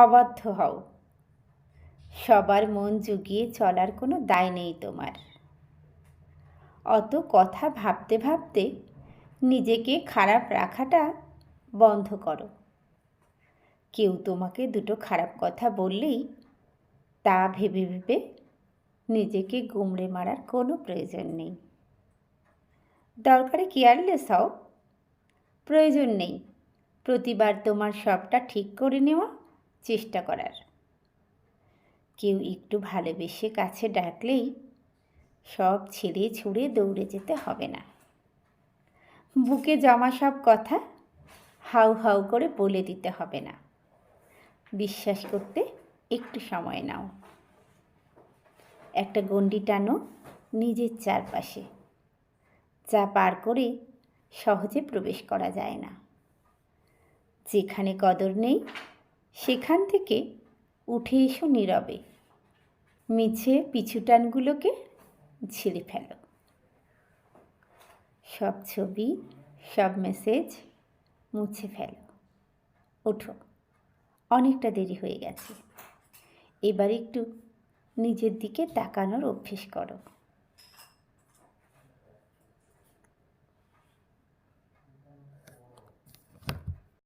অবাধ্য হও। সবার মন জুগিয়ে চলার কোনো দায় নেই তোমার। অত কথা ভাবতে ভাবতে নিজেকে খারাপ রাখাটা বন্ধ করো। কেউ তোমাকে দুটো খারাপ কথা বললেই তা ভেবে ভেবে নিজেকে গুমড়ে মারার কোনো প্রয়োজন নেই। দরকারে কেয়ারলেস হও। প্রয়োজন নেই। প্রতিবার তোমার সবটা ঠিক করে নেওয়া চেষ্টা করার। কেউ একটু ভালোবেসে কাছে ডাকলেই সব ছেড়ে ছুড়ে দৌড়ে যেতে হবে না। বুকে জমা সব কথা হাউ হাউ করে বলে দিতে হবে না। বিশ্বাস করতে একটু সময় নাও। একটা গণ্ডি টানো নিজের চারপাশে। যা পার করে সহজে প্রবেশ করা যায় না। যেখানে কদর নেই সেখান থেকে উঠে এসো নীরবে। মিছে পিছুটানগুলোকে ছিঁড়ে ফেলো। সব ছবি, সব মেসেজ মুছে ফেলো। ওঠো, অনেকটা দেরি হয়ে গেছে। এবার একটু নিজের দিকে তাকানোর অভ্যেস করো।